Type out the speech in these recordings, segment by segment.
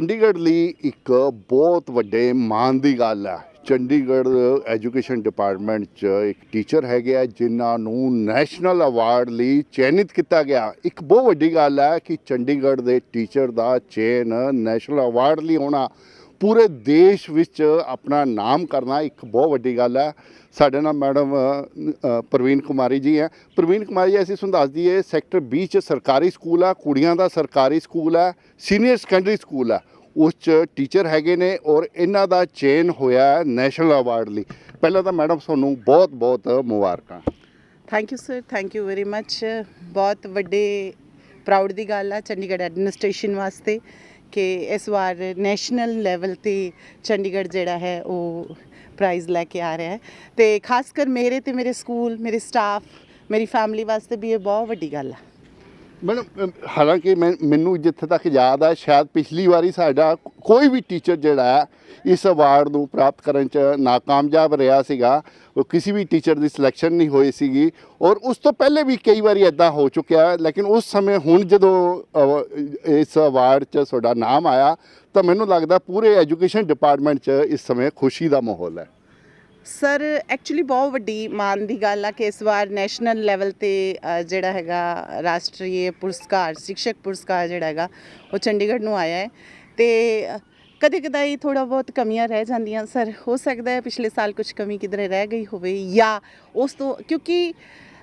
ਚੰਡੀਗੜ੍ਹ ਲਈ ਇੱਕ ਬਹੁਤ ਵੱਡੇ ਮਾਣ ਦੀ ਗੱਲ ਹੈ। ਚੰਡੀਗੜ੍ਹ ਐਜੂਕੇਸ਼ਨ ਡਿਪਾਰਟਮੈਂਟ 'ਚ ਇੱਕ ਟੀਚਰ ਹੈਗੇ ਆ, ਜਿਨ੍ਹਾਂ ਨੂੰ ਨੈਸ਼ਨਲ ਅਵਾਰਡ ਲਈ ਚੈਨਿਤ ਕੀਤਾ ਗਿਆ। ਇੱਕ ਬਹੁਤ ਵੱਡੀ ਗੱਲ ਹੈ ਕਿ ਚੰਡੀਗੜ੍ਹ ਦੇ ਟੀਚਰ ਦਾ ਚੇਨ ਨੈਸ਼ਨਲ ਅਵਾਰਡ ਲਈ ਹੋਣਾ ਪੂਰੇ ਦੇਸ਼ ਵਿੱਚ ਆਪਣਾ ਨਾਮ ਕਰਨਾ ਇੱਕ ਬਹੁਤ ਵੱਡੀ ਗੱਲ ਹੈ। ਸਾਡੇ ਨਾਲ ਮੈਡਮ ਪ੍ਰਵੀਨ ਕੁਮਾਰੀ ਜੀ ਹੈ। ਪ੍ਰਵੀਨ ਕੁਮਾਰੀ ਜੀ, ਅਸੀਂ ਤੁਹਾਨੂੰ ਦੱਸ ਦਈਏ, ਸੈਕਟਰ 20 ਚ ਸਰਕਾਰੀ ਸਕੂਲ ਆ ਕੁੜੀਆਂ ਦਾ ਸਰਕਾਰੀ ਸਕੂਲ ਹੈ, ਸੀਨੀਅਰ ਸੈਕੰਡਰੀ ਸਕੂਲ ਹੈ। ਉਸ ਚ ਟੀਚਰ ਹੈਗੇ ਨੇ ਔਰ ਇਹਨਾਂ ਦਾ ਚੇਨ ਹੋਇਆ ਨੈਸ਼ਨਲ ਅਵਾਰਡ ਲਈ। ਪਹਿਲਾਂ ਤਾਂ ਮੈਡਮ, ਤੁਹਾਨੂੰ ਬਹੁਤ ਬਹੁਤ ਮੁਬਾਰਕਾਂ। Thank you sir thank you very much ਬਹੁਤ ਵੱਡੇ ਪ੍ਰਾਊਡ ਦੀ ਗੱਲ ਆ ਚੰਡੀਗੜ੍ਹ ਐਡਮਿਨਿਸਟ੍ਰੇਸ਼ਨ ਵਾਸਤੇ। ਕਿ ਇਸ ਵਾਰ ਨੈਸ਼ਨਲ ਲੈਵਲ ਤੇ ਚੰਡੀਗੜ੍ਹ ਜਿਹੜਾ ਹੈ ਉਹ ਪ੍ਰਾਈਜ਼ ਲੈ ਕੇ ਆ ਰਿਹਾ ਹੈ। ਤੇ ਖਾਸ ਕਰ ਮੇਰੇ ਤੇ ਮੇਰੇ ਸਕੂਲ ਮੇਰੇ ਸਟਾਫ ਮੇਰੀ ਫੈਮਿਲੀ ਵਾਸਤੇ ਵੀ ਇਹ ਬਹੁਤ ਵੱਡੀ ਗੱਲ ਆ। ਮੈਡਮ ਹਾਲਾਂਕਿ ਮੈਂ, ਮੈਨੂੰ ਜਿੱਥੇ ਤੱਕ ਯਾਦ ਹੈ ਸ਼ਾਇਦ ਪਿਛਲੀ ਵਾਰੀ ਸਾਡਾ ਕੋਈ ਵੀ ਟੀਚਰ ਜਿਹੜਾ ਹੈ ਇਸ ਅਵਾਰਡ ਨੂੰ ਪ੍ਰਾਪਤ ਕਰਨ ਚ ਨਾਕਾਮਯਾਬ ਰਿਹਾ ਸੀਗਾ। ਉਹ ਕਿਸੇ ਵੀ ਟੀਚਰ ਦੀ ਸਿਲੈਕਸ਼ਨ ਨਹੀਂ ਹੋਈ ਸੀਗੀ। ਔਰ ਉਸ ਤੋਂ ਪਹਿਲੇ ਵੀ ਕਈ ਵਾਰੀ ਐਦਾਂ ਹੋ ਚੁੱਕਿਆ, ਲੇਕਿਨ ਉਸ ਸਮੇਂ ਹੁਣ ਜਦੋਂ ਅਵ- ਇਸ ਅਵਾਰਡ 'ਚ ਤੁਹਾਡਾ ਨਾਮ ਆਇਆ, ਤਾਂ ਮੈਨੂੰ ਲੱਗਦਾ ਪੂਰੇ ਐਜੂਕੇਸ਼ਨ ਡਿਪਾਰਟਮੈਂਟ 'ਚ ਇਸ ਸਮੇਂ ਖੁਸ਼ੀ ਦਾ ਮਾਹੌਲ ਹੈ। ਸਰ ਐਕਚੁਅਲੀ ਬਹੁਤ ਵੱਡੀ ਮਾਣ ਦੀ ਗੱਲ ਆ ਕਿ ਇਸ ਵਾਰ ਨੈਸ਼ਨਲ ਲੈਵਲ ਤੇ ਜਿਹੜਾ ਹੈਗਾ ਰਾਸ਼ਟਰੀ ਪੁਰਸਕਾਰ ਸਿੱਖਿਅਕ ਪੁਰਸਕਾਰ ਜਿਹੜਾ ਹੈਗਾ, ਉਹ ਚੰਡੀਗੜ੍ਹ ਨੂੰ ਆਇਆ ਹੈ। ਤੇ ਕਦੇ ਕਦਾਈ ਥੋੜਾ ਬਹੁਤ ਕਮੀਆਂ ਰਹਿ ਜਾਂਦੀਆਂ। ਸਰ, ਹੋ ਸਕਦਾ ਹੈ ਪਿਛਲੇ ਸਾਲ ਕੁਝ ਕਮੀ ਕਿਧਰੇ ਰਹਿ ਗਈ ਹੋਵੇ ਜਾਂ ਉਸ ਤੋਂ, ਕਿਉਂਕਿ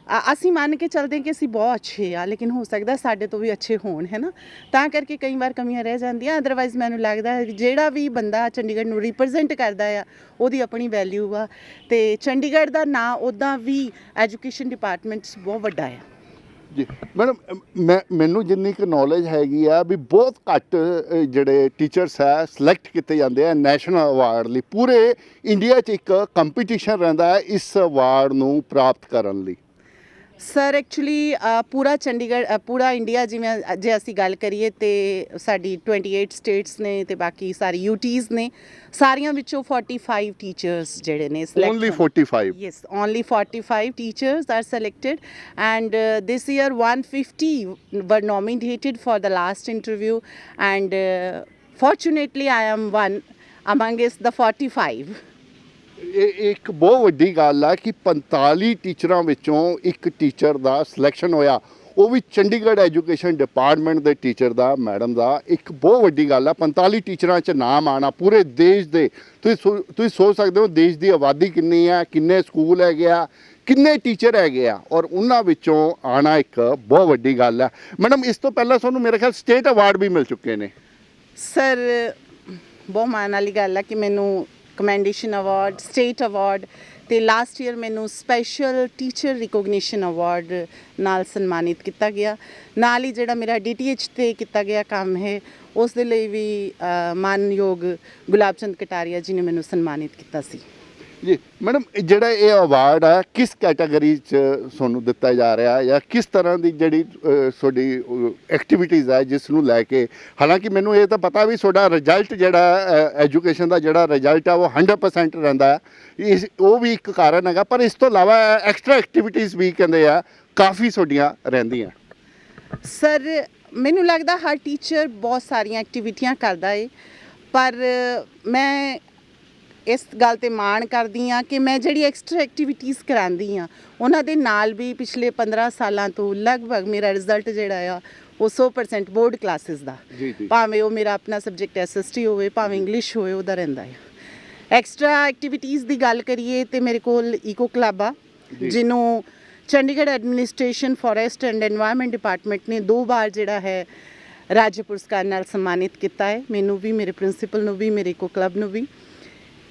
ਅ- ਅਸੀਂ ਮੰਨ ਕੇ ਚੱਲਦੇ ਹਾਂ ਕਿ ਅਸੀਂ ਬਹੁਤ ਅੱਛੇ ਆ ਲੇਕਿਨ ਹੋ ਸਕਦਾ ਸਾਡੇ ਤੋਂ ਵੀ ਅੱਛੇ ਹੋਣ ਹੈ ਨਾ? ਤਾਂ ਕਰਕੇ ਕਈ ਵਾਰ ਕਮੀਆਂ ਰਹਿ ਜਾਂਦੀਆਂ ਅਦਰਵਾਈਜ਼ ਮੈਨੂੰ ਲੱਗਦਾ ਹੈ ਵੀ ਜਿਹੜਾ ਵੀ ਬੰਦਾ ਚੰਡੀਗੜ੍ਹ ਨੂੰ ਰਿਪਰੈਜ਼ੈਂਟ ਕਰਦਾ ਆ ਉਹਦੀ ਆਪਣੀ ਵੈਲਿਊ ਆ। ਤੇ ਚੰਡੀਗੜ੍ਹ ਦਾ ਨਾਂ ਉਦਾਂ ਵੀ ਐਜੂਕੇਸ਼ਨ ਡਿਪਾਰਟਮੈਂਟ 'ਚ ਬਹੁਤ ਵੱਡਾ ਆ। ਜੀ ਮੈਡਮ ਅਮ, ਮੈਂ ਮੈਨੂੰ ਜਿੰਨੀ ਕੁ ਨੌਲੇਜ ਹੈਗੀ ਆ ਵੀ ਬਹੁਤ ਘੱਟ ਅ, ਜਿਹੜੇ ਟੀਚਰਸ ਹੈ ਸਿਲੈਕਟ ਕੀਤੇ ਜਾਂਦੇ ਆ ਨੈਸ਼ਨਲ ਅਵਾਰਡ ਲਈ। ਪੂਰੇ ਇੰਡੀਆ 'ਚ ਇੱਕ ਕੰਪੀਟੀਸ਼ਨ ਰਹਿੰਦਾ ਹੈ ਇਸ ਅਵਾਰਡ ਨੂੰ ਪ੍ਰਾਪਤ ਕਰਨ ਲਈ। ਸਰ ਐਕਚੁਅਲੀ ਪੂਰਾ ਚੰਡੀਗੜ੍ਹ ਪੂਰਾ ਇੰਡੀਆ ਜਿਵੇਂ ਜੇ ਅਸੀਂ ਗੱਲ ਕਰੀਏ ਤੇ ਸਾਡੀ 28 ਸਟੇਟਸ ਨੇ ਤੇ ਬਾਕੀ ਸਾਰੀ ਯੂਟੀਜ਼ ਨੇ ਸਾਰੀਆਂ ਵਿੱਚੋਂ 45 ਟੀਚਰਸ ਜਿਹੜੇ ਨੇ ਓਨਲੀ ਹੋਣ। 45 Yes, only 45 teachers are selected, and uh, this year 150 were nominated for the last interview, and uh, fortunately, I am one amongst the 45. ਇਹ ਇੱਕ ਬਹੁਤ ਵੱਡੀ ਗੱਲ ਆ ਕਿ 45 ਟੀਚਰਾਂ ਵਿੱਚੋਂ ਇੱਕ ਟੀਚਰ ਦਾ ਸਿਲੈਕਸ਼ਨ ਹੋਇਆ। ਉਹ ਵੀ ਚੰਡੀਗੜ੍ਹ ਐਜੂਕੇਸ਼ਨ ਡਿਪਾਰਟਮੈਂਟ ਦੇ ਟੀਚਰ ਦਾ, ਮੈਡਮ ਦਾ। ਇੱਕ ਬਹੁਤ ਵੱਡੀ ਗੱਲ ਆ 45 ਟੀਚਰਾਂ 'ਚ ਨਾਮ ਆਣਾ ਪੂਰੇ ਦੇਸ਼ ਦੇ। ਤੁਸੀਂ ਸੋ- ਤੁਸੀਂ ਸੋਚ ਸਕਦੇ ਹੋ ਦੇਸ਼ ਦੀ ਆਬਾਦੀ ਕਿੰਨੀ ਆ, ਕਿੰਨੇ ਸਕੂਲ ਹੈਗੇ ਆ, ਕਿੰਨੇ ਟੀਚਰ ਹੈਗੇ ਆ। ਔਰ ਉਹਨਾਂ ਵਿੱਚੋਂ ਆਣਾ ਇੱਕ ਬਹੁਤ ਵੱਡੀ ਗੱਲ ਆ। ਮੈਡਮ, ਇਸ ਤੋਂ ਪਹਿਲਾਂ ਤੁਹਾਨੂੰ ਮੇਰੇ ਖਿਆਲ ਸਟੇਟ ਅਵਾਰਡ ਵੀ ਮਿਲ ਚੁੱਕੇ ਨੇ। ਸਰ, ਬਹੁਤ ਮਾਣ ਵਾਲੀ ਗੱਲ ਆ ਕਿ ਮੈਨੂੰ ਕਮੈਂਡੇਸ਼ਨ ਅਵਾਰਡ ਸਟੇਟ ਅਵਾਰਡ ਤੇ ਲਾਸਟ ਈਅਰ ਮੈਨੂੰ ਸਪੈਸ਼ਲ ਟੀਚਰ ਰਿਕੋਗਨੀਸ਼ਨ ਅਵਾਰਡ ਨਾਲ ਸਨਮਾਨਿਤ ਕੀਤਾ ਗਿਆ। ਨਾਲ ਹੀ ਜਿਹੜਾ ਮੇਰਾ ਡੀਟੀਐਚ ਤੇ ਕੀਤਾ ਗਿਆ ਕੰਮ ਹੈ, ਉਸ ਦੇ ਲਈ ਵੀ ਮਾਨਯੋਗ ਗੁਲਾਬ ਚੰਦ ਕਟਾਰੀਆ ਜੀ ਨੇ ਮੈਨੂੰ ਸਨਮਾਨਿਤ ਕੀਤਾ ਸੀ। ਜੀ, ਮੈਡਮ ਜਿਹੜਾ ਇਹ ਅਵਾਰਡ ਆ, ਕਿਸ ਕੈਟਾਗਰੀ ਚ ਤੁਹਾਨੂੰ ਦਿੱਤਾ ਜਾ ਰਿਹਾ ਜਾਂ ਕਿਸ ਤਰ੍ਹਾਂ ਦੀ ਜਿਹੜੀ ਤੁਹਾਡੀ ਐਕਟੀਵਿਟੀਜ਼ ਹੈ ਜਿਸ ਨੂੰ ਲੈ ਕੇ, ਹਾਲਾਂਕਿ ਮੈਨੂੰ ਇਹ ਤਾਂ ਪਤਾ ਵੀ ਤੁਹਾਡਾ ਰਿਜ਼ਲਟ ਜਿਹੜਾ ਐਜੂਕੇਸ਼ਨ ਦਾ ਜਿਹੜਾ ਰਿਜ਼ਲਟ ਆ, ਉਹ 100% ਰਹਿੰਦਾ ਇਸ, ਉਹ ਵੀ ਇੱਕ ਕਾਰਨ ਹੈਗਾ, ਪਰ ਇਸ ਤੋਂ ਇਲਾਵਾ ਐਕਸਟਰਾ ਐਕਟੀਵਿਟੀਜ਼ ਵੀ ਕਹਿੰਦੇ ਆ, ਕਾਫੀ ਤੁਹਾਡੀਆਂ ਰਹਿੰਦੀਆਂ। ਸਰ, ਮੈਨੂੰ ਲੱਗਦਾ ਹਰ ਟੀਚਰ ਬਹੁਤ ਸਾਰੀਆਂ ਐਕਟੀਵਿਟੀਆਂ ਕਰਦਾ ਏ, ਪਰ ਮੈਂ ਇਸ ਗੱਲ ਤੇ ਮਾਣ ਕਰਦੀ ਆ ਕਿ ਮੈਂ ਜਿਹੜੀ ਐਕਸਟਰਾ ਐਕਟੀਵਿਟੀਜ਼ ਕਰਾਉਂਦੀ ਆ ਉਹਨਾਂ ਦੇ ਨਾਲ ਵੀ ਪਿਛਲੇ 15 ਸਾਲਾਂ ਤੋਂ ਲਗਭਗ ਮੇਰਾ ਰਿਜ਼ਲਟ ਜਿਹੜਾ ਆ ਉਹ 100% ਬੋਰਡ ਕਲਾਸਿਸ ਦਾ। ਭਾਵੇਂ ਉਹ ਮੇਰਾ ਆਪਣਾ ਸਬਜੈਕਟ ਐਸਐਸਟੀ ਹੋਵੇ ਭਾਵੇਂ ਇੰਗਲਿਸ਼ ਹੋਵੇ ਉਹਦਾ ਰਹਿੰਦਾ ਆ। ਐਕਸਟਰਾ ਐਕਟੀਵਿਟੀਜ਼ ਦੀ ਗੱਲ ਕਰੀਏ ਤੇ ਮੇਰੇ ਕੋਲ ਈਕੋ ਕਲੱਬ ਆ ਜਿਹਨੂੰ Chandigarh administration forest and environment department ਨੇ ਦੋ ਵਾਰ ਜਿਹੜਾ ਹੈ ਰਾਜ ਪੁਰਸਕਾਰ ਨਾਲ ਸਨਮਾਨਿਤ ਕੀਤਾ ਹੈ। ਮੈਨੂੰ ਵੀ ਮੇਰੇ ਪ੍ਰਿੰਸੀਪਲ ਨੂੰ ਵੀ ਮੇਰੇ ਕੋ ਕਲੱਬ ਨੂੰ ਵੀ।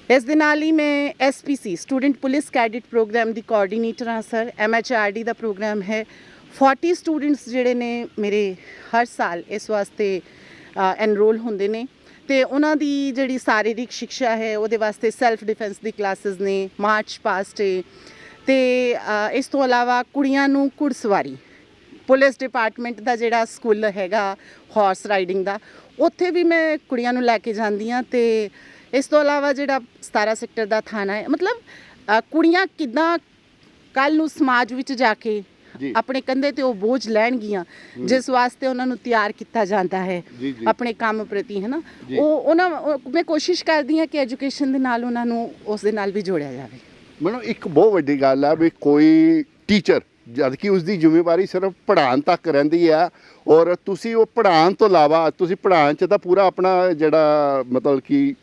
ਇਸ ਦੇ ਨਾਲ ਹੀ ਮੈਂ SPC student police cadet programme ਦੀ ਕੋਆਰਡੀਨੇਟਰ ਹਾਂ ਸਰ ਐਮਐਚਆਰਡੀ ਦਾ ਪ੍ਰੋਗਰਾਮ ਹੈ। 40 ਸਟੂਡੈਂਟਸ ਜਿਹੜੇ ਨੇ ਮੇਰੇ ਹਰ ਸਾਲ ਇਸ ਵਾਸਤੇ ਐਨਰੋਲ ਹੁੰਦੇ ਨੇ। ਤੇ ਉਹਨਾਂ ਦੀ ਜਿਹੜੀ ਸਰੀਰਕ ਸਿੱਖਿਆ ਹੈ, ਉਹਦੇ ਵਾਸਤੇ ਸੈਲਫ ਡਿਫੈਂਸ ਦੀ ਕਲਾਸਿਸ ਨੇ ਮਾਰਚ ਪਾਸਟ ਹੈ ਤੇ ਇਸ ਤੋਂ ਇਲਾਵਾ ਕੁੜੀਆਂ ਨੂੰ ਘੁੜਸਵਾਰੀ। ਪੁਲਿਸ ਡਿਪਾਰਟਮੈਂਟ ਦਾ ਜਿਹੜਾ ਸਕੂਲ ਹੈਗਾ ਹਾਰਸ ਰਾਈਡਿੰਗ ਦਾ, ਉੱਥੇ ਵੀ ਮੈਂ ਕੁੜੀਆਂ ਨੂੰ ਲੈ ਕੇ ਜਾਂਦੀ ਹਾਂ ਤੇ ਇਸ ਤੋਂ ਇਲਾਵਾ ਜਿਹੜਾ 17 ਸੈਕਟਰ ਦਾ ਥਾਣਾ ਹੈ ਮਤਲਬ ਕੁੜੀਆਂ ਕਿੱਦਾਂ ਕੱਲ ਨੂੰ ਸਮਾਜ ਵਿੱਚ ਜਾ ਕੇ। ਆਪਣੇ ਕੰਧੇ ਤੇ ਉਹ ਬੋਝ ਲੈਣਗੀਆਂ ਜਿਸ ਵਾਸਤੇ ਉਹਨਾਂ ਨੂੰ ਤਿਆਰ ਕੀਤਾ ਜਾਂਦਾ ਹੈ। ਆਪਣੇ ਕੰਮ ਪ੍ਰਤੀ ਹੈ ਨਾ। ਉਹ ਉਹਨਾਂ ਉਹ- ਮੈਂ ਕੋਸ਼ਿਸ਼ ਕਰਦੀ ਹਾਂ ਕਿ ਐਜੂਕੇਸ਼ਨ ਦੇ ਨਾਲ ਉਹਨਾਂ ਨੂੰ ਉਸ ਦੇ ਨਾਲ ਵੀ ਜੋੜਿਆ ਜਾਵੇ ਮੈਨੂੰ ਇੱਕ ਬਹੁਤ ਵੱਡੀ ਗੱਲ ਆ ਵੀ ਕੋਈ ਟੀਚਰ ਜਦ ਕਿ ਉਸ ਦੀ ਜ਼ਿੰਮੇਵਾਰੀ ਸਿਰਫ ਪੜ੍ਹਾਉਣ ਤੱਕ ਰਹਿੰਦੀ ਆ ਔਰ ਤੁਸੀਂ ਉਹ ਪੜ੍ਹਾਉਣ ਤੋਂ ਇਲਾਵਾ ਤੁਸੀਂ ਪੜ੍ਹਾਉਣ 'ਚ ਤਾਂ ਪੂਰਾ ਆਪਣਾ ਜਿਹੜਾ ਮਤਲਬ ਕਿ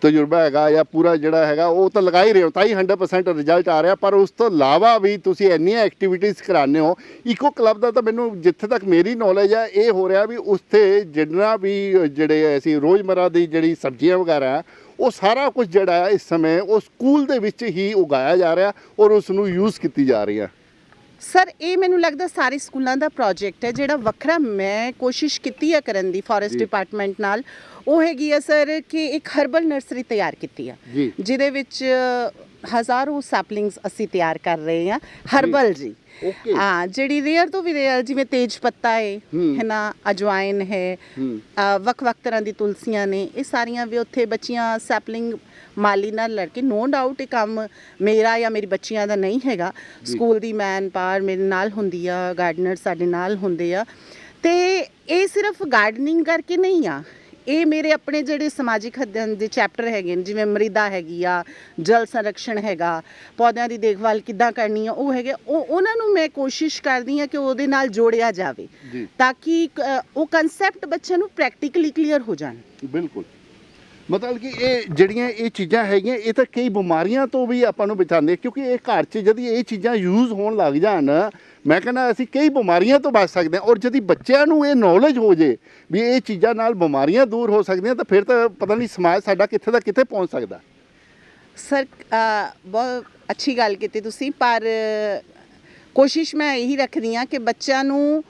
ਤਜਰਬਾ ਹੈਗਾ ਜਾਂ ਪੂਰਾ ਜਿਹੜਾ ਹੈਗਾ ਉਹ ਤਾਂ ਲਗਾ ਹੀ ਰਹੇ ਹੋ ਤਾਂ ਹੀ 100% ਰਿਜ਼ਲਟ ਆ ਰਿਹਾ ਪਰ ਉਸ ਤੋਂ ਇਲਾਵਾ ਵੀ ਤੁਸੀਂ ਇੰਨੀਆਂ ਐਕਟੀਵਿਟੀਜ਼ ਕਰਾਉਂਦੇ ਹੋ ਇਕੋ ਕਲੱਬ ਦਾ ਤਾਂ ਮੈਨੂੰ ਜਿੱਥੇ ਤੱਕ ਮੇਰੀ ਨੌਲੇਜ ਹੈ ਇਹ ਹੋ ਰਿਹਾ ਵੀ ਉੱਥੇ ਜਿੰਨਾ ਵੀ ਜਿਹੜੇ ਅਸੀਂ ਰੋਜ਼ਮਰਾ ਦੀ ਜਿਹੜੀ ਸਬਜ਼ੀਆਂ ਵਗੈਰਾ ਉਹ ਸਾਰਾ ਕੁਝ ਜਿਹੜਾ ਹੈ ਇਸ ਸਮੇਂ ਉਹ ਸਕੂਲ ਦੇ ਵਿੱਚ ਹੀ ਉਗਾਇਆ ਜਾ ਰਿਹਾ ਔਰ ਉਸ ਨੂੰ ਯੂਜ਼ ਕੀਤੀ ਜਾ ਰਹੀ ਹੈ ਸਰ ਇਹ ਮੈਨੂੰ ਲੱਗਦਾ ਸਾਰੇ ਸਕੂਲਾਂ ਦਾ ਪ੍ਰੋਜੈਕਟ ਹੈ ਜਿਹੜਾ ਵੱਖਰਾ ਮੈਂ ਕੋਸ਼ਿਸ਼ ਕੀਤੀ ਹੈ ਕਰਨ ਦੀ ਫੋਰੈਸਟ। ਡਿਪਾਰਟਮੈਂਟ ਨਾਲ ਉਹ ਹੈਗੀ ਹੈ ਸਰ ਕਿ ਇੱਕ ਹਰਬਲ ਨਰਸਰੀ ਤਿਆਰ ਕੀਤੀ ਆ ਜੀ। ਜਿਹਦੇ ਵਿੱਚ ਹਜ਼ਾਰੋਂ ਸੈਪਲਿੰਗਸ ਅਸੀਂ ਤਿਆਰ ਕਰ ਰਹੇ ਹਾਂ ਹਰਬਲ ਜੀ Okay. ਹਾਂ ਜਿਹੜੀ ਰੇਅਰ ਤੋਂ ਵੀ ਰੇਅਰ ਜਿਵੇਂ ਤੇਜ ਪੱਤਾ ਹੈ ਹੂੰ। ਹੈ ਨਾ ਅਜਵਾਇਨ ਹੈ ਹੂੰ। ਅ, ਵੱਖ-ਵੱਖ ਤਰ੍ਹਾਂ ਦੀ ਤੁਲਸੀਆਂ ਨੇ ਇਹ ਸਾਰੀਆਂ ਵੀ ਉੱਥੇ ਬੱਚੀਆਂ ਸੈਪਲਿੰਗ ਮਾਲੀ ਨਾਲ ਲੜ ਕੇ ਨੋ ਡਾਊਟ ਇਹ ਕੰਮ ਮੇਰਾ ਜਾਂ ਮੇਰੀ ਬੱਚੀਆਂ ਦਾ ਨਹੀਂ ਹੈਗਾ ਸਕੂਲ ਦੀ ਮੈਨ ਪਾਵਰ ਮੇਰੇ ਨਾਲ ਹੁੰਦੀ ਆ ਗਾਰਡਨਰ ਸਾਡੇ ਨਾਲ ਹੁੰਦੇ ਆ ਤੇ ਇਹ ਸਿਰਫ ਗਾਰਡਨਿੰਗ ਕਰਕੇ ਨਹੀਂ ਆ ਇਹ ਮੇਰੇ ਆਪਣੇ ਜਿਹੜੇ ਸਮਾਜਿਕ ਅਧਿਐਨ ਦੇ ਚੈਪਟਰ ਹੈਗੇ ਨੇ ਜਿਵੇਂ ਮ੍ਰਿਦਾ ਹੈਗੀ ਆ ਜਲ ਸੰਰਕਸ਼ਣ ਹੈਗਾ ਪੌਦਿਆਂ ਦੀ ਦੇਖਭਾਲ ਕਿੱਦਾਂ ਕਰਨੀ ਆ ਉਹ ਹੈਗੇ ਉਹ ਉਹਨਾਂ ਨੂੰ ਮੈਂ ਕੋਸ਼ਿਸ਼ ਕਰਦੀ ਆ ਕਿ ਉਹਦੇ ਨਾਲ ਜੋੜਿਆ ਜਾਵੇ। ਤਾਂ ਕਿ ਅ, ਉਹ ਕਨਸੈਪਟ ਬੱਚਿਆਂ ਨੂੰ ਪ੍ਰੈਕਟੀਕਲੀ ਕਲੀਅਰ ਹੋ ਜਾਣ ਬਿਲਕੁਲ ਮਤਲਬ ਕਿ ਇਹ ਜਿਹੜੀਆਂ ਇਹ ਚੀਜ਼ਾਂ ਹੈਗੀਆਂ ਇਹ ਤਾਂ ਕਈ ਬਿਮਾਰੀਆਂ ਤੋਂ ਵੀ ਆਪਾਂ ਨੂੰ ਬਚਾਉਂਦੇ ਕਿਉਂਕਿ ਇਹ ਘਰ 'ਚ ਜਦ ਇਹ ਚੀਜ਼ਾਂ ਯੂਜ਼ ਹੋਣ ਲੱਗ ਜਾਣ ਮੈਂ ਕਹਿੰਦਾ, ਅਸੀਂ ਕਈ ਬਿਮਾਰੀਆਂ ਤੋਂ ਬਚ ਸਕਦੇ ਹਾਂ ਔਰ ਜਦ ਬੱਚਿਆਂ ਨੂੰ ਇਹ ਨੌਲੇਜ ਹੋ ਜੇ ਵੀ ਇਹ ਚੀਜ਼ਾਂ ਨਾਲ ਬਿਮਾਰੀਆਂ ਦੂਰ ਹੋ ਸਕਦੀਆਂ ਤਾਂ ਫਿਰ ਤਾਂ ਪਤਾ ਨਹੀਂ ਸਮਾਜ ਸਾਡਾ ਕਿੱਥੇ ਦਾ ਕਿੱਥੇ ਪਹੁੰਚ ਸਕਦਾ। ਸਰ ਬਹੁਤ ਅੱਛੀ ਗੱਲ ਕੀਤੀ ਤੁਸੀਂ, ਪਰ ਕੋਸ਼ਿਸ਼ ਮੈਂ ਇਹੀ ਰੱਖਦੀ ਹਾਂ ਕਿ ਬੱਚਿਆਂ ਨੂੰ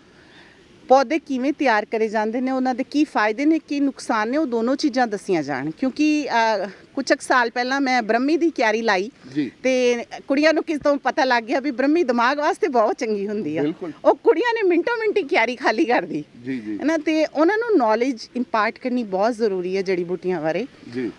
ਪੌਦੇ ਕਿਵੇਂ ਤਿਆਰ ਕਰੇ ਜਾਂਦੇ ਨੇ ਉਹਨਾਂ ਦੇ ਕੀ ਫਾਇਦੇ ਨੇ ਕੀ ਨੁਕਸਾਨ ਨੇ ਉਹ ਦੋਨੋਂ ਚੀਜ਼ਾਂ ਦੱਸੀਆਂ ਜਾਣ। ਕਿਉਂਕਿ ਕੁਝ ਕੁ ਸਾਲ ਪਹਿਲਾਂ ਮੈਂ ਬ੍ਰਹਮੀ ਦੀ ਕਿਆਰੀ ਲਾਈ। ਤੇ ਕੁੜੀਆਂ ਨੂੰ ਕਿਸ ਤੋਂ ਪਤਾ ਲੱਗ ਗਿਆ ਵੀ ਬ੍ਰਹਮੀ ਦਿਮਾਗ ਵਾਸਤੇ ਬਹੁਤ ਚੰਗੀ ਹੁੰਦੀ ਆ। ਉਹ ਕੁੜੀਆਂ ਨੇ ਮਿੰਟੋ ਮਿੰਟੀ ਕਿਆਰੀ ਖਾਲੀ ਕਰਦੀ ਜੀ ਜੀ। ਹੈ ਨਾ ਤੇ ਉਹਨਾਂ ਨੂੰ ਨੌਲੇਜ ਇੰਪਾਰਟ ਕਰਨੀ ਬਹੁਤ ਜ਼ਰੂਰੀ ਹੈ ਜੜੀ ਬੂਟੀਆਂ ਬਾਰੇ। ਜੀ।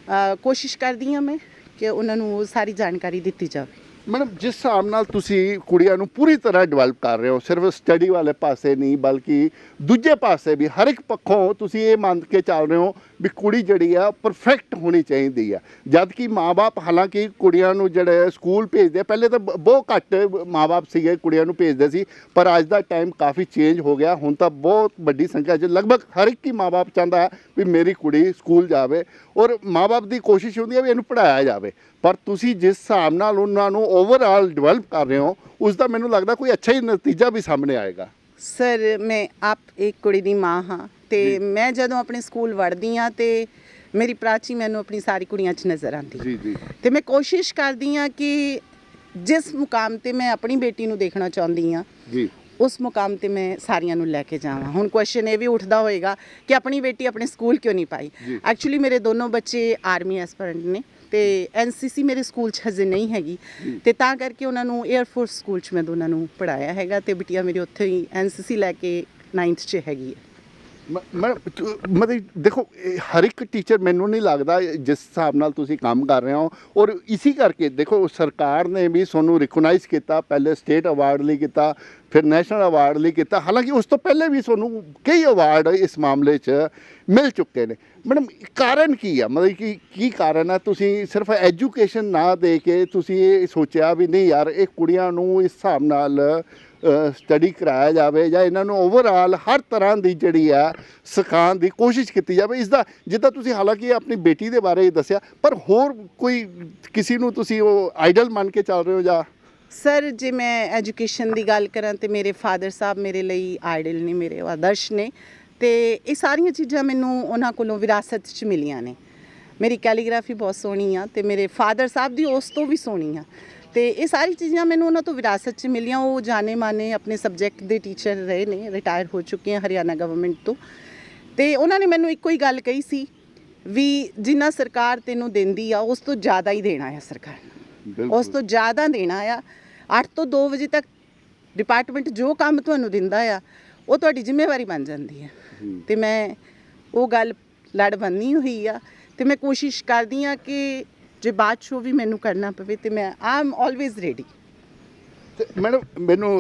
ਕੋਸ਼ਿਸ਼ ਕਰਦੀ ਹਾਂ ਮੈਂ ਕਿ ਉਹਨਾਂ ਨੂੰ ਸਾਰੀ ਜਾਣਕਾਰੀ ਦਿੱਤੀ ਜਾਵੇ। ਮੈਡਮ ਜਿਸ ਹਿਸਾਬ ਨਾਲ ਤੁਸੀਂ ਕੁੜੀਆਂ ਨੂੰ ਪੂਰੀ ਤਰ੍ਹਾਂ ਡਿਵੈਲਪ ਕਰ ਰਹੇ ਹੋ ਸਿਰਫ ਸਟੱਡੀ ਵਾਲੇ ਪਾਸੇ ਨਹੀਂ ਬਲਕਿ ਦੂਜੇ ਪਾਸੇ ਵੀ ਹਰ ਇੱਕ ਪੱਖੋਂ ਤੁਸੀਂ ਇਹ ਮੰਨ ਕੇ ਚੱਲ ਰਹੇ ਹੋ ਵੀ ਕੁੜੀ ਜਿਹੜੀ ਆ ਪਰਫੈਕਟ ਹੋਣੀ ਚਾਹੀਦੀ ਆ। ਜਦ ਕਿ ਮਾਪੇ ਹਾਲਾਂਕਿ ਕੁੜੀਆਂ ਨੂੰ ਜਿਹੜੇ ਸਕੂਲ ਭੇਜਦੇ ਆ, ਪਹਿਲੇ ਤਾਂ ਬ- ਬਹੁਤ ਘੱਟ ਮਾਪੇ ਸੀਗੇ ਕੁੜੀਆਂ ਨੂੰ ਭੇਜਦੇ ਸੀ ਪਰ ਅੱਜ ਦਾ ਟਾਈਮ ਕਾਫੀ ਚੇਂਜ ਹੋ ਗਿਆ। ਹੁਣ ਤਾਂ ਬਹੁਤ ਵੱਡੀ ਸੰਖਿਆ 'ਚ ਲਗਭਗ ਹਰ ਇੱਕ ਹੀ ਮਾਪੇ ਚਾਹੁੰਦਾ ਵੀ ਮੇਰੀ ਕੁੜੀ ਸਕੂਲ ਜਾਵੇ ਔਰ ਮਾਪੇ ਦੀ ਕੋਸ਼ਿਸ਼ ਹੁੰਦੀ ਹੈ ਵੀ ਇਹਨੂੰ ਪੜਾਇਆ ਜਾਵੇ। ਪਰ ਤੁਸੀਂ ਜਿਸ ਹਿਸਾਬ ਨਾਲ ਉਹਨਾਂ ਨੂੰ ਓਵਰਆਲ ਡਿਵੈਲਪ ਕਰ ਰਹੇ ਹੋ ਉਸ ਦਾ ਮੈਨੂੰ ਲੱਗਦਾ ਕੋਈ ਅੱਛਾ ਹੀ ਨਤੀਜਾ ਵੀ ਸਾਹਮਣੇ ਆਏਗਾ। ਸਰ ਮੈਂ ਆਪ ਇੱਕ ਕੁੜੀ ਦੀ ਮਾਂ ਹਾਂ ਤੇ। ਮੈਂ ਜਦੋਂ ਆਪਣੇ ਸਕੂਲ ਵੜਦੀ ਹਾਂ ਤੇ ਮੇਰੀ ਪ੍ਰਾਚੀ ਮੈਨੂੰ ਆਪਣੀ ਸਾਰੀ ਕੁੜੀਆਂ 'ਚ ਨਜ਼ਰ ਆਉਂਦੀ ਜੀ ਜੀ। ਤੇ ਮੈਂ ਕੋਸ਼ਿਸ਼ ਕਰਦੀ ਹਾਂ ਕਿ ਜਿਸ ਮੁਕਾਮ ਤੇ ਮੈਂ ਆਪਣੀ ਬੇਟੀ ਨੂੰ ਦੇਖਣਾ ਚਾਹੁੰਦੀ ਹਾਂ ਜੀ। ਉਸ ਮੁਕਾਮ ਤੇ ਮੈਂ ਸਾਰੀਆਂ ਨੂੰ ਲੈ ਕੇ ਜਾਵਾਂ। ਹੁਣ ਕੁਐਸਚਨ ਇਹ ਵੀ ਉੱਠਦਾ ਹੋਏਗਾ ਕਿ ਆਪਣੀ ਬੇਟੀ ਆਪਣੇ ਸਕੂਲ ਕਿਉਂ ਨਹੀਂ ਪਾਈ। ਐਕਚੁਅਲੀ ਮੇਰੇ ਦੋਨੋਂ ਬੱਚੇ ਆਰਮੀ ਐਸਪੀਰੈਂਟ ਨੇ। ਤੇ ਐਨਸੀਸੀ ਮੇਰੇ ਸਕੂਲ 'ਚ ਹਜੇ ਨਹੀਂ ਹੈਗੀ। ਤੇ ਤਾਂ ਕਰਕੇ ਉਹਨਾਂ ਨੂੰ 에ਅਰ ਫੋਰਸ ਸਕੂਲ 'ਚ ਮੈਂ ਦੋਨਾਂ ਨੂੰ ਪੜਾਇਆ ਹੈਗਾ ਤੇ ਬਿਟੀਆ ਮੇਰੀ ਉੱਥੇ ਹੀ ਐਨਸੀਸੀ ਲੈ ਕੇ 9th 'ਚ ਹੈਗੀ ਹੈ। ਮੈਂ ਮਤਲਬ ਦੇਖੋ ਹਰ ਇੱਕ ਟੀਚਰ ਮੈਨੂੰ ਨਹੀਂ ਲੱਗਦਾ ਜਿਸ ਹਿਸਾਬ ਨਾਲ ਤੁਸੀਂ ਕੰਮ ਕਰ ਰਹੇ ਹੋ ਔਰ ਇਸੇ ਕਰਕੇ ਦੇਖੋ, ਸਰਕਾਰ ਨੇ ਵੀ ਤੁਹਾਨੂੰ ਰਿਕਗਨਾਈਜ਼ ਕੀਤਾ, ਪਹਿਲੇ ਸਟੇਟ ਅਵਾਰਡ ਲਈ ਕੀਤਾ ਫਿਰ ਨੈਸ਼ਨਲ ਅਵਾਰਡ ਲਈ ਕੀਤਾ। ਹਾਲਾਂਕਿ ਉਸ ਤੋਂ ਪਹਿਲੇ ਵੀ ਤੁਹਾਨੂੰ ਕਈ ਅਵਾਰਡ ਇਸ ਮਾਮਲੇ 'ਚ ਮਿਲ ਚੁੱਕੇ ਨੇ। ਮੈਡਮ, ਕਾਰਨ ਕੀ ਆ? ਮਤਲਬ ਕਿ ਕੀ ਕਾਰਨ ਆ? ਤੁਸੀਂ ਸਿਰਫ ਐਜੂਕੇਸ਼ਨ ਨਾ ਦੇ ਕੇ ਤੁਸੀਂ ਇਹ ਸੋਚਿਆ ਵੀ ਨਹੀਂ ਯਾਰ, ਇਹ ਕੁੜੀਆਂ ਨੂੰ ਇਸ ਹਿਸਾਬ ਨਾਲ ਸਟੱਡੀ ਕਰਾਇਆ ਜਾਵੇ ਜਾਂ ਇਹਨਾਂ ਨੂੰ ਓਵਰਆਲ ਹਰ ਤਰ੍ਹਾਂ ਦੀ ਜਿਹੜੀ ਆ, ਸਿਖਾਉਣ ਦੀ ਕੋਸ਼ਿਸ਼ ਕੀਤੀ ਜਾਵੇ, ਇਸ ਦਾ ਜਿੱਦਾਂ ਤੁਸੀਂ ਹਾਲਾਂਕਿ ਆਪਣੀ ਬੇਟੀ ਦੇ ਬਾਰੇ ਦੱਸਿਆ, ਪਰ ਹੋਰ ਕੋਈ, ਕਿਸੇ ਨੂੰ ਤੁਸੀਂ ਉਹ ਆਈਡਲ ਮੰਨ ਕੇ ਚੱਲ ਰਹੇ ਹੋ ਜਾਂ ਸਰ, ਜੇ ਮੈਂ ਐਜੂਕੇਸ਼ਨ ਦੀ ਗੱਲ ਕਰਾਂ ਤੇ ਮੇਰੇ ਫਾਦਰ ਸਾਹਿਬ ਮੇਰੇ ਲਈ ਆਈਡਲ ਨੇ, ਮੇਰੇ ਆਦਰਸ਼ ਨੇ ਤੇ ਇਹ ਸਾਰੀਆਂ ਚੀਜ਼ਾਂ ਮੈਨੂੰ ਉਹਨਾਂ ਕੋਲੋਂ ਵਿਰਾਸਤ 'ਚ ਮਿਲੀਆਂ ਨੇ। ਮੇਰੀ ਕੈਲੀਗ੍ਰਾਫੀ ਬਹੁਤ ਸੋਹਣੀ ਆ ਤੇ ਮੇਰੇ ਫਾਦਰ ਸਾਹਿਬ ਦੀ ਉਸ ਤੋਂ ਵੀ ਸੋਹਣੀ ਆ। ਤੇ ਇਹ ਸਾਰੀ ਚੀਜ਼ਾਂ ਮੈਨੂੰ ਉਹਨਾਂ ਤੋਂ ਵਿਰਾਸਤ 'ਚ ਮਿਲੀਆਂ, ਉਹ ਜਾਣੇ ਮਾਨੇ ਆਪਣੇ ਸਬਜੈਕਟ ਦੇ ਟੀਚਰ ਰਹੇ ਨੇ, ਰਿਟਾਇਰ ਹੋ ਚੁੱਕੇ ਆ ਹਰਿਆਣਾ ਗਵਰਨਮੈਂਟ ਤੋਂ। ਤੇ ਉਹਨਾਂ ਨੇ ਮੈਨੂੰ ਇੱਕੋ ਹੀ ਗੱਲ ਕਹੀ ਸੀ ਵੀ ਜਿੰਨਾ ਸਰਕਾਰ ਤੈਨੂੰ ਦਿੰਦੀ ਆ, ਉਸ ਤੋਂ ਜ਼ਿਆਦਾ ਹੀ ਦੇਣਾ ਆ ਸਰਕਾਰ ਉਸ ਤੋਂ ਜ਼ਿਆਦਾ ਦੇਣਾ ਆ। 8 ਤੋਂ 2 ਵਜੇ ਤੱਕ ਡਿਪਾਰਟਮੈਂਟ ਜੋ ਕੰਮ ਤੁਹਾਨੂੰ ਦਿੰਦਾ ਆ ਉਹ ਤੁਹਾਡੀ ਜ਼ਿੰਮੇਵਾਰੀ ਬਣ ਜਾਂਦੀ ਹੈ। ਤੇ ਮੈਂ ਉਹ ਗੱਲ ਲੜ ਬੰਨੀ ਹੋਈ ਆ ਤੇ ਮੈਂ ਕੋਸ਼ਿਸ਼ ਕਰਦੀ ਆ ਕਿ ਜੇ ਬਾਅਦ ਚੋਂ ਵੀ ਮੈਨੂੰ ਕਰਨਾ ਪਵੇ ਤੇ ਮੈਂ ਆਮ ਆਲਵੇਜ਼ ਰੈਡੀ ਮੈਡਮ ਮੈਨੂੰ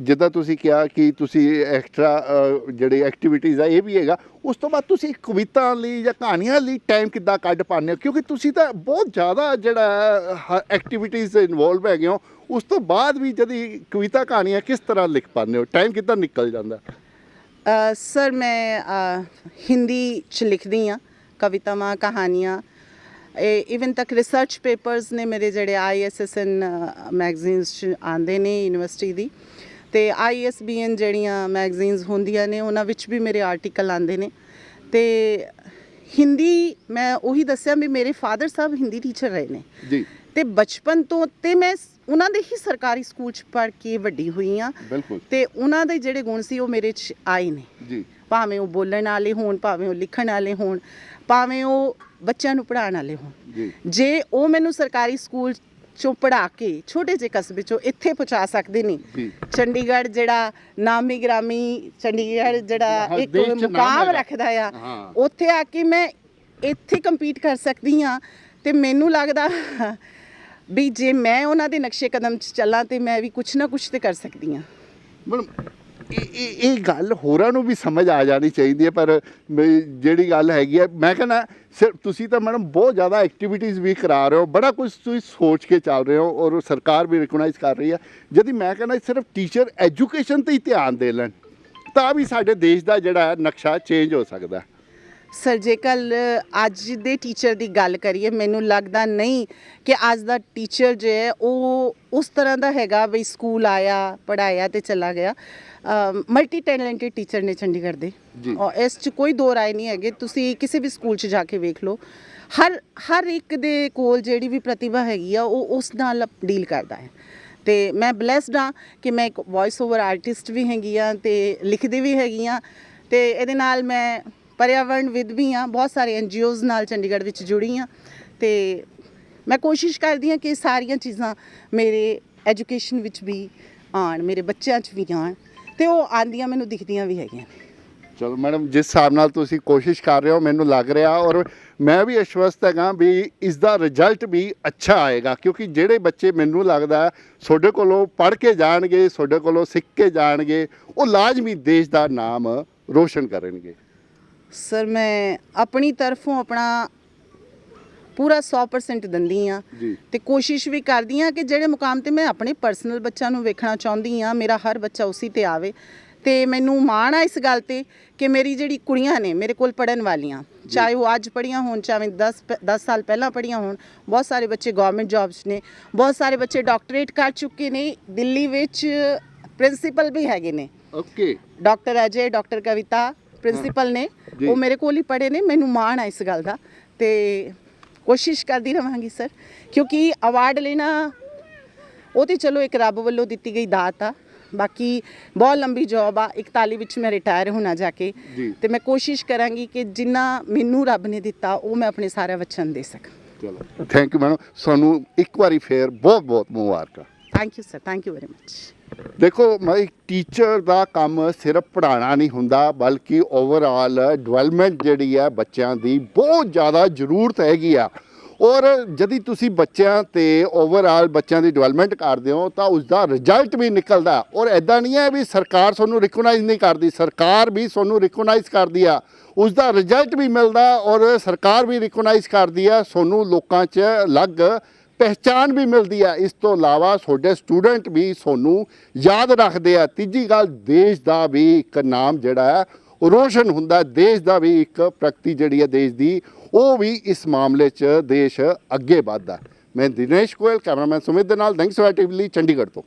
ਜਿੱਦਾਂ ਤੁਸੀਂ ਕਿਹਾ ਕਿ ਤੁਸੀਂ ਐਕਸਟਰਾ ਜਿਹੜੇ ਐਕਟੀਵਿਟੀਜ਼ ਆ, ਇਹ ਵੀ ਹੈਗਾ। ਉਸ ਤੋਂ ਬਾਅਦ ਤੁਸੀਂ ਕਵਿਤਾ ਲਈ ਜਾਂ ਕਹਾਣੀਆਂ ਲਈ ਟਾਈਮ ਕਿੱਦਾਂ ਕੱਢ ਪਾਉਂਦੇ ਹੋ? ਕਿਉਂਕਿ ਤੁਸੀਂ ਤਾਂ ਬਹੁਤ ਜ਼ਿਆਦਾ ਜਿਹੜਾ ਐਕਟੀਵਿਟੀਜ਼ ਇਨਵੋਲਵ ਹੈਗੇ ਹੋ। ਉਸ ਤੋਂ ਬਾਅਦ ਵੀ ਜਦੀ ਕਵਿਤਾ ਕਹਾਣੀਆਂ ਕਿਸ ਤਰ੍ਹਾਂ ਲਿਖ ਪਾਉਂਦੇ ਹੋ? ਟਾਈਮ ਕਿੱਦਾਂ ਨਿਕਲ ਜਾਂਦਾ? ਸਰ, ਮੈਂ ਹਿੰਦੀ ਚ ਲਿਖਦੀ ਆ ਕਵਿਤਾਵਾਂ, ਕਹਾਣੀਆਂ। ਇਵਨ ਤੱਕ ਰਿਸਰਚ ਪੇਪਰਸ ਨੇ ਮੇਰੇ ਜਿਹੜੇ ਆਈਐਸਐਸਐਨ ਮੈਗਜ਼ੀਨਸ ਚ ਆਉਂਦੇ ਨੇ ਯੂਨੀਵਰਸਿਟੀ ਦੀ। ਤੇ ਆਈਐਸਬੀਐਨ ਜਿਹੜੀਆਂ ਮੈਗਜ਼ੀਨਸ ਹੁੰਦੀਆਂ ਨੇ ਉਹਨਾਂ ਵਿੱਚ ਵੀ ਮੇਰੇ ਆਰਟੀਕਲ ਆਉਂਦੇ ਨੇ। ਤੇ ਹਿੰਦੀ ਮੈਂ ਉਹੀ ਦੱਸਿਆ ਵੀ ਮੇਰੇ ਫਾਦਰ ਸਾਹਿਬ ਹਿੰਦੀ ਟੀਚਰ ਰਹੇ ਨੇ। ਜੀ। ਤੇ ਬਚਪਨ ਤੋਂ ਤੇ ਮੈਂ ਉਹਨਾਂ ਦੇ ਹੀ ਸਰਕਾਰੀ ਸਕੂਲ ਚ ਪੜ੍ਹ ਕੇ ਵੱਡੀ ਹੋਈ ਆ। ਬਿਲਕੁਲ। ਤੇ ਉਹਨਾਂ ਦੇ ਜਿਹੜੇ ਗੁਣ ਸੀ ਉਹ ਮੇਰੇ ਚ ਆਏ ਨੇ। ਜੀ। ਭਾਵੇਂ ਉਹ ਬੋਲਣ ਵਾਲੇ ਹੋਣ ਭਾਵੇਂ ਉਹ ਲਿਖਣ ਵਾਲੇ ਹੋਣ ਭਾਵੇਂ ਉਹ ਬੱਚਿਆਂ ਨੂੰ ਪੜ੍ਹਾਉਣ ਵਾਲੇ ਹੋਣ। ਜੀ। ਜੇ ਉਹ ਮੈਨੂੰ ਸਰਕਾਰੀ ਸਕੂਲ ਚੋਂ ਪੜ੍ਹਾ ਕੇ ਛੋਟੇ ਜਿਹੇ ਕਸਬੇ ਚੋਂ ਇੱਥੇ ਪਹੁੰਚਾ ਸਕਦੇ ਨੇ ਚੰਡੀਗੜ੍ਹ ਜਿਹੜਾ ਨਾਮੀ ਗ੍ਰਾਮੀ ਚੰਡੀਗੜ੍ਹ ਜਿਹੜਾ ਇੱਕ ਮੁਕਾਮ। ਰੱਖਦਾ ਆ। ਉੱਥੇ ਆ ਕੇ ਮੈਂ ਇੱਥੇ ਕੰਪੀਟ ਕਰ ਸਕਦੀ ਆ ਤੇ ਮੈਨੂੰ ਲੱਗਦਾ ਵੀ ਜੇ ਮੈਂ ਉਹਨਾਂ ਦੇ ਨਕਸ਼ੇ ਕਦਮ 'ਚ ਚੱਲਾਂ ਤੇ ਮੈਂ ਵੀ ਕੁਝ ਨਾ ਕੁਝ ਤੇ ਕਰ ਸਕਦੀ ਆ ਮੈਡਮ ਇਹ ਇਹ ਇਹ ਗੱਲ ਹੋਰਾਂ ਨੂੰ ਵੀ ਸਮਝ ਆ ਜਾਣੀ ਚਾਹੀਦੀ ਹੈ, ਪਰ ਜਿਹੜੀ ਗੱਲ ਹੈਗੀ ਹੈ, ਮੈਂ ਕਹਿੰਦਾ ਸਿਰਫ ਤੁਸੀਂ ਤਾਂ ਮੈਡਮ ਬਹੁਤ ਜ਼ਿਆਦਾ ਐਕਟੀਵਿਟੀਜ਼ ਵੀ ਕਰਾ ਰਹੇ ਹੋ, ਬੜਾ ਕੁਝ ਤੁਸੀਂ ਸੋਚ ਕੇ ਚੱਲ ਰਹੇ ਹੋ ਔਰ ਸਰਕਾਰ ਵੀ ਰਿਕਗਨਾਈਜ਼ ਕਰ ਰਹੀ ਹੈ। ਜਦੀ ਮੈਂ ਕਹਿੰਦਾ ਸਿਰਫ ਟੀਚਰ ਐਜੂਕੇਸ਼ਨ ਤੇ ਹੀ ਧਿਆਨ ਦੇ ਲੈਣ, ਤਾਂ ਵੀ ਸਾਡੇ ਦੇਸ਼ ਦਾ ਜਿਹੜਾ ਹੈ ਨਕਸ਼ਾ ਚੇਂਜ ਹੋ ਸਕਦਾ। ਸਰ ਜੇਕਰ ਅੱਜ ਦੇ ਟੀਚਰ ਦੀ ਗੱਲ ਕਰੀਏ ਮੈਨੂੰ ਲੱਗਦਾ ਨਹੀਂ ਕਿ ਅੱਜ ਦਾ ਟੀਚਰ ਜੋ ਹੈ ਉਹ ਉਸ ਤਰ੍ਹਾਂ ਦਾ ਹੈਗਾ ਵੀ ਸਕੂਲ ਆਇਆ ਪੜਾਇਆ ਤੇ ਚਲਾ ਗਿਆ। ਮਲਟੀ ਟੈਲੈਂਟਡ ਟੀਚਰ ਨੇ ਚੰਡੀਗੜ੍ਹ ਦੇ। ਔਰ ਇਸ 'ਚ ਕੋਈ ਦੋ ਰਾਏ ਨਹੀਂ ਹੈਗੇ। ਤੁਸੀਂ ਕਿਸੇ ਵੀ ਸਕੂਲ 'ਚ ਜਾ ਕੇ ਵੇਖ ਲਓ। ਹਰ ਹਰ ਇੱਕ ਦੇ ਕੋਲ ਜਿਹੜੀ ਵੀ ਪ੍ਰਤਿਭਾ ਹੈਗੀ ਆ ਉਹ ਉਸ ਨਾਲ ਡੀਲ ਕਰਦਾ ਹੈ। ਤੇ ਮੈਂ ਬlesed ਹਾਂ ਕਿ ਮੈਂ ਇੱਕ ਵੌਇਸ ਓਵਰ ਆਰਟਿਸਟ ਵੀ ਹੈਗੀ ਆ ਤੇ ਲਿਖਦੀ ਵੀ ਹੈਗੀ ਆ। ਤੇ ਇਹਦੇ ਨਾਲ ਮੈਂ ਪਰਿਆਵਰਣ ਵਿਦ ਵੀ ਆ ਬਹੁਤ ਸਾਰੇ ਐਨਜੀਓਜ਼ ਨਾਲ ਚੰਡੀਗੜ੍ਹ ਵਿੱਚ ਜੁੜੀ ਆ ਤੇ ਮੈਂ ਕੋਸ਼ਿਸ਼ ਕਰਦੀ ਹਾਂ ਕਿ ਸਾਰੀਆਂ ਚੀਜ਼ਾਂ ਮੇਰੇ ਐਜੂਕੇਸ਼ਨ ਵਿੱਚ ਵੀ ਆਣ ਮੇਰੇ ਬੱਚਿਆਂ 'ਚ ਵੀ ਆਣ ਤੇ ਉਹ ਆਂਦੀਆਂ ਮੈਨੂੰ ਦਿਖਦੀਆਂ ਵੀ ਹੈਗੀਆਂ ਨੇ। ਚਲੋ ਮੈਡਮ, ਜਿਸ ਹਿਸਾਬ ਨਾਲ ਤੁਸੀਂ ਕੋਸ਼ਿਸ਼ ਕਰ ਰਹੇ ਹੋ, ਮੈਨੂੰ ਲੱਗ ਰਿਹਾ ਔਰ ਮੈਂ ਵੀ ਅਸ਼ਵਸਤ ਹੈਗਾ ਵੀ ਇਸ ਦਾ ਰਿਜ਼ਲਟ ਵੀ ਅੱਛਾ ਆਏਗਾ, ਕਿਉਂਕਿ ਜਿਹੜੇ ਬੱਚੇ ਮੈਨੂੰ ਲੱਗਦਾ ਤੁਹਾਡੇ ਕੋਲੋਂ ਪੜ੍ਹ ਕੇ ਜਾਣਗੇ, ਤੁਹਾਡੇ ਕੋਲੋਂ ਸਿੱਖ ਕੇ ਜਾਣਗੇ, ਉਹ ਲਾਜ਼ਮੀ ਦੇਸ਼ ਦਾ ਨਾਮ ਰੋਸ਼ਨ ਕਰਨਗੇ। ਸਰ ਮੈਂ ਆਪਣੀ ਤਰਫੋਂ ਆਪਣਾ ਪੂਰਾ 100% ਦਿੰਦੀ ਆ ਤੇ ਕੋਸ਼ਿਸ਼ ਵੀ ਕਰਦੀ ਆ ਕਿ ਜਿਹੜੇ ਮੁਕਾਮ ਤੇ ਮੈਂ ਆਪਣੇ ਪਰਸਨਲ ਬੱਚਿਆਂ ਨੂੰ ਵੇਖਣਾ ਚਾਹੁੰਦੀ ਆ ਮੇਰਾ ਹਰ ਬੱਚਾ ਉਸੇ ਤੇ ਆਵੇ। ਤੇ ਮੈਨੂੰ ਮਾਣ ਆ ਇਸ ਗੱਲ ਤੇ ਕਿ ਮੇਰੀ ਜਿਹੜੀ ਕੁੜੀਆਂ ਨੇ ਮੇਰੇ ਕੋਲ ਪੜਨ ਵਾਲੀਆਂ ਚਾਹੇ ਉਹ ਅੱਜ ਪੜੀਆਂ ਹੋਣ ਚਾਹੇ 10 ਪ- 10 ਸਾਲ ਪਹਿਲਾਂ ਪੜੀਆਂ ਹੋਣ ਬਹੁਤ ਸਾਰੇ ਬੱਚੇ ਗਵਰਨਮੈਂਟ ਜੌਬਸ ਨੇ ਬਹੁਤ ਸਾਰੇ ਬੱਚੇ ਡਾਕਟਰੇਟ ਕਰ ਚੁੱਕੇ ਨੇ ਦਿੱਲੀ ਵਿੱਚ ਪ੍ਰਿੰਸੀਪਲ ਵੀ ਹੈਗੇ ਨੇ। ਓਕੇ ਡਾਕਟਰ ਅਜੇ ਡਾਕਟਰ ਕਵਿਤਾ ਪ੍ਰਿੰਸੀਪਲ ਨੇ। ਉਹ ਮੇਰੇ ਕੋਲ ਹੀ ਪੜ੍ਹੇ ਨੇ ਮੈਨੂੰ ਮਾਣ ਆ ਇਸ ਗੱਲ ਦਾ। ਤੇ ਕੋਸ਼ਿਸ਼ ਕਰਦੀ ਰਵਾਂਗੀ ਸਰ ਕਿਉਂਕਿ ਅਵਾਰਡ ਲੈਣਾ ਉਹ ਤੇ ਚਲੋ ਇੱਕ ਰੱਬ ਵੱਲੋਂ ਦਿੱਤੀ ਗਈ ਦਾਤ ਆ। ਬਾਕੀ ਬਹੁਤ ਲੰਬੀ ਜੌਬ ਆ 41 ਵਿੱਚ ਮੈਂ ਰਿਟਾਇਰ ਹੋਣਾ ਜਾ ਕੇ। ਤੇ ਮੈਂ ਕੋਸ਼ਿਸ਼ ਕਰਾਂਗੀ ਕਿ ਜਿੰਨਾ ਮੈਨੂੰ ਰੱਬ ਨੇ ਦਿੱਤਾ ਉਹ ਮੈਂ ਆਪਣੇ ਸਾਰਾ ਵਚਨ ਦੇ ਸਕਾਂ। ਚਲੋ ਥੈਂਕ ਯੂ ਮੈਡਮ ਸਾਨੂੰ ਇੱਕ ਵਾਰੀ ਫੇਰ ਬਹੁਤ ਬਹੁਤ ਮੁਬਾਰਕਾਂ। Thank you sir thank you very much ਦੇਖੋ, ਮੈਂ ਟੀਚਰ ਦਾ ਕੰਮ ਸਿਰਫ ਪੜ੍ਹਾਉਣਾ ਨਹੀਂ ਹੁੰਦਾ, ਬਲਕਿ ਓਵਰਆਲ ਡਿਵੈਲਪਮੈਂਟ ਜਿਹੜੀ ਹੈ ਬੱਚਿਆਂ ਦੀ ਬਹੁਤ ਜ਼ਿਆਦਾ ਜ਼ਰੂਰਤ ਹੈਗੀ ਆ। ਔਰ ਜਦੀ ਤੁਸੀਂ ਬੱਚਿਆਂ ਤੇ ਓਵਰਆਲ ਬੱਚਿਆਂ ਦੀ ਡਿਵੈਲਪਮੈਂਟ ਕਰਦੇ ਹੋ, ਤਾਂ ਉਸ ਦਾ ਰਿਜ਼ਲਟ ਵੀ ਨਿਕਲਦਾ। ਔਰ ਐਦਾਂ ਨਹੀਂ ਹੈ ਵੀ ਸਰਕਾਰ ਤੁਹਾਨੂੰ ਰਿਕਗਨਾਈਜ਼ ਨਹੀਂ ਕਰਦੀ, ਸਰਕਾਰ ਵੀ ਤੁਹਾਨੂੰ ਰਿਕਗਨਾਈਜ਼ ਕਰਦੀ ਆ। ਉਸ ਦਾ ਰਿਜ਼ਲਟ ਵੀ ਮਿਲਦਾ ਔਰ ਸਰਕਾਰ ਵੀ ਰਿਕਗਨਾਈਜ਼ ਕਰਦੀ ਆ। ਤੁਹਾਨੂੰ ਲੋਕਾਂ 'ਚ ਅਲੱਗ ਪਹਿਚਾਨ ਵੀ ਮਿਲਦੀ ਹੈ ਇਸ ਤੋਂ ਇਲਾਵਾ ਤੁਹਾਡੇ ਸਟੂਡੈਂਟ ਵੀ ਤੁਹਾਨੂੰ ਯਾਦ ਰੱਖਦੇ ਆ। ਤੀਜੀ ਗੱਲ, ਦੇਸ਼ ਦਾ ਵੀ ਇੱਕ ਨਾਮ ਜਿਹੜਾ ਹੈ ਉਹ ਰੋਸ਼ਨ ਹੁੰਦਾ। ਦੇਸ਼ ਦਾ ਵੀ ਇੱਕ ਪ੍ਰਗਤੀ ਜਿਹੜੀ ਹੈ ਦੇਸ਼ ਦੀ, ਉਹ ਵੀ ਇਸ ਮਾਮਲੇ 'ਚ ਦੇਸ਼ ਅੱਗੇ ਵੱਧਦਾ। ਮੈਂ ਦਿਨੇਸ਼ ਗੋਇਲ, ਕੈਮਰਾਮੈਨ ਸੁਮਿਤ ਦੇ ਨਾਲ ਦੈਂਕਸ ਟੀਵੀ ਲਈ ਚੰਡੀਗੜ੍ਹ ਤੋਂ।